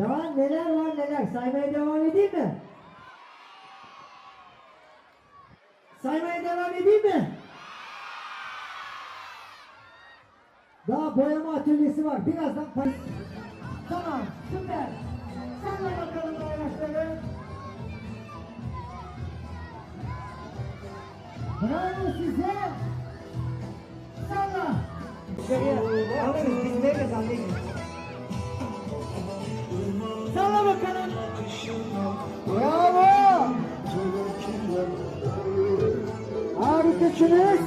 Devam neler var neler. Saymaya devam edeyim mi? Saymaya devam edeyim mi? Daha boyama atölyesi var. Birazdan pay- Tamam, süper. Salla bakalım bayrakları. Bravo size. Salla. Dışarıya alırız, biz veririz anneciğim. Harikasınız.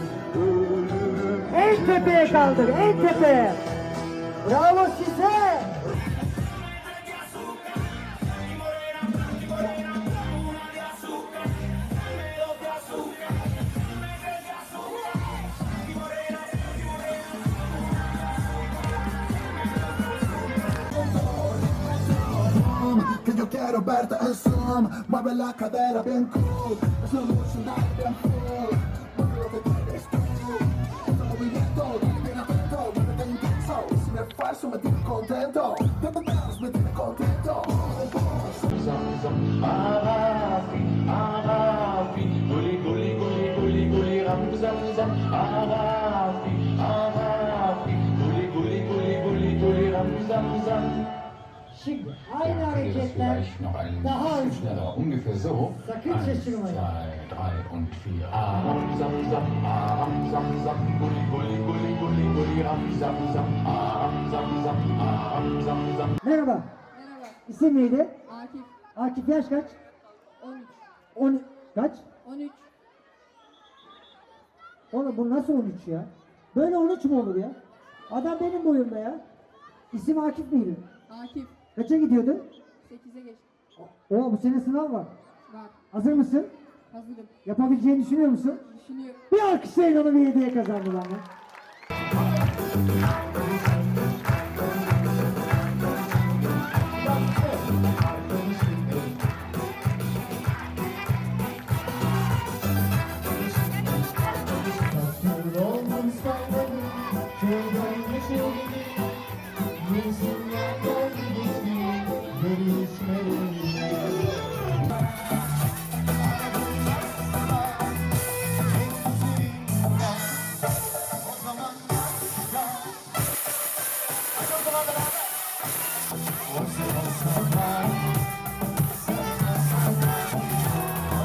En tepeye kaldır, en tepeye. Bravo size. Quiero verte en Zoom Mueve la cadera bien cool Es una emocional bien full passo me tiene contento, te me das, me tiene contento. Arafi, Arafi, Gulli, Gulli, Gulli, Gulli, Gulli, Ram, Zam, Zam, Arafi, Arafi, Gulli, Gulli, Gulli, Gulli, Gulli, Ram, Zam, Zam. Vielleicht noch ein bisschen schneller, ungefähr so. Eins, zwei, drei. Und vier. Aram zam zam, aram zam zam, guli guli guli guli guli ram zam zam, aram zam zam, aram zam zam. Merhaba. Merhaba, İsim neydi? Akif. Akif yaş kaç? 13. 10 kaç? 13. Oğlum bu nasıl 13 ya? Böyle 13 mu olur ya? Adam benim boyumda ya. İsim Akif miydi? Akif. Kaça gidiyordun? 8'e geç. Oo bu sene sınav var. Var. Hazır mısın? Hazırım. Yapabileceğini düşünüyor musun? Düşünüyorum. Bir alkışlayın onu bir hediye kazandı lan.